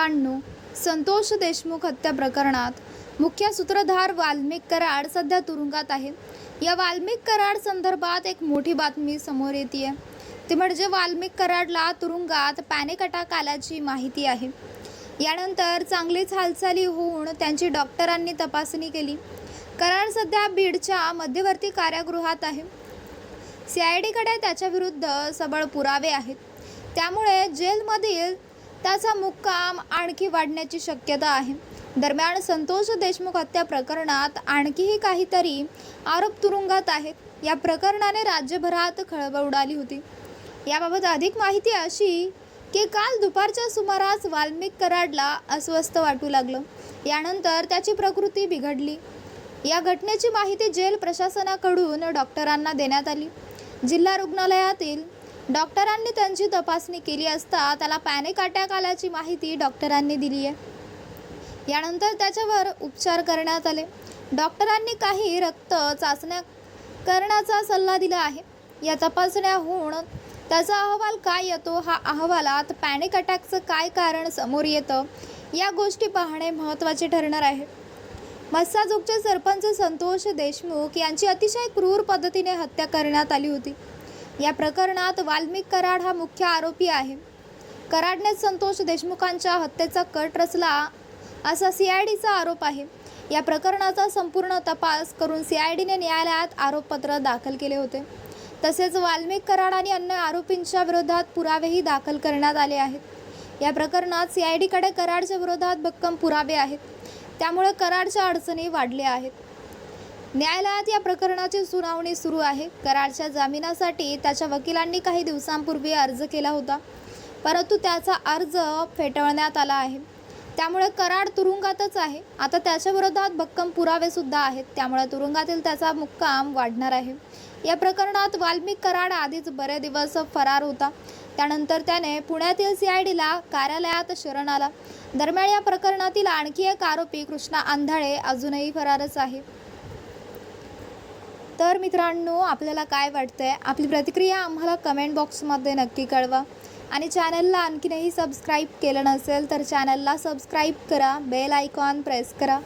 मित्रांनो संतोष देशमुख हत्या प्रकरणात मुख्य सूत्रधार वाल्मिक कराड सध्या तुरुंगात आहे. या वाल्मिक कराड संदर्भात एक मोठी बातमी समोर येते ती म्हणजे वाल्मिक कराडला तुरुंगात पॅनिक अटॅक आल्याची माहिती आहे. यानंतर चांगलीच हालचाली होऊन त्यांची डॉक्टरांनी तपासणी केली. कराड सध्या बीडच्या मध्यवर्ती कारागृहात आहे. सी आय डीकडे त्याच्याविरुद्ध सबळ पुरावे आहेत. त्यामुळे जेलमधील त्याचा मुक्काम आणखी वाढण्याची शक्यता आहे. दरम्यान संतोष देशमुख हत्या प्रकरणात आणखीही काहीतरी आरोप तुरुंगात आहेत. या प्रकरणाने राज्यभरात खळबळ उडाली होती. याबाबत अधिक माहिती अशी की काल दुपारच्या सुमारास वाल्मिक कराडला अस्वस्थ वाटू लागलं. यानंतर त्याची प्रकृती बिघडली. या घटनेची माहिती जेल प्रशासनाकडून डॉक्टरांना देण्यात आली. जिल्हा रुग्णालयातील डॉक्टरांनी त्यांची तपासणी केली असता त्याला पॅनिक अटॅक आल्याची माहिती डॉक्टरांनी दिली आहे. यानंतर त्याच्यावर उपचार करण्यात आले. डॉक्टरांनी काही रक्त चाचण्या करण्याचा सल्ला दिला आहे. या तपासण्या होऊन त्याचा अहवाल काय येतो हा अहवालात पॅनिक अटॅकचं काय कारण समोर येतं या गोष्टी पाहणे महत्त्वाचे ठरणार आहे. मस्साजोगचे सरपंच संतोष देशमुख यांची अतिशय क्रूर पद्धतीने हत्या करण्यात आली होती. या प्रकरणात वाल्मिक कराड हा मुख्य आरोपी आहे. कराडने संतोष देशमुखांच्या हत्येचा कट रचला असा सी आय डीचा आरोप आहे. या प्रकरणाचा संपूर्ण तपास करून सी आय डीने न्यायालयात आरोपपत्र दाखल केले होते. तसेच वाल्मिक कराड आणि अन्य आरोपींच्या विरोधात पुरावेही दाखल करण्यात आले आहेत. या प्रकरणात सी आय डीकडे कराडच्या विरोधात भक्कम पुरावे आहेत. त्यामुळे कराडच्या अडचणी वाढल्या आहेत. न्यायालयात या प्रकरणाची सुनावणी सुरू आहे. कराडच्या जामिनासाठी त्याच्या वकिलांनी काही दिवसांपूर्वी अर्ज केला होता. परंतु त्याचा अर्ज फेटाळण्यात आला आहे. त्यामुळे कराड तुरुंगातच आहे. आता त्याच्याविरोधात भक्कम पुरावेसुद्धा आहेत. त्यामुळे तुरुंगातील त्याचा मुक्काम वाढणार आहे. या प्रकरणात वाल्मिक कराड आधीच बरे दिवस फरार होता. त्यानंतर त्याने पुण्यातील सी आय डीला कार्यालयात शरण आला. दरम्यान या प्रकरणातील आणखी एक आरोपी कृष्णा आंधळे अजूनही फरारच आहे. तर मित्रांनो आपल्याला काय वाटतं आहे आपली प्रतिक्रिया आम्हाला कमेंट बॉक्समध्ये नक्की कळवा. आणि चॅनलला आणखीनही सबस्क्राईब केलं नसेल तर चॅनलला सबस्क्राईब करा. बेल आयकॉन प्रेस करा.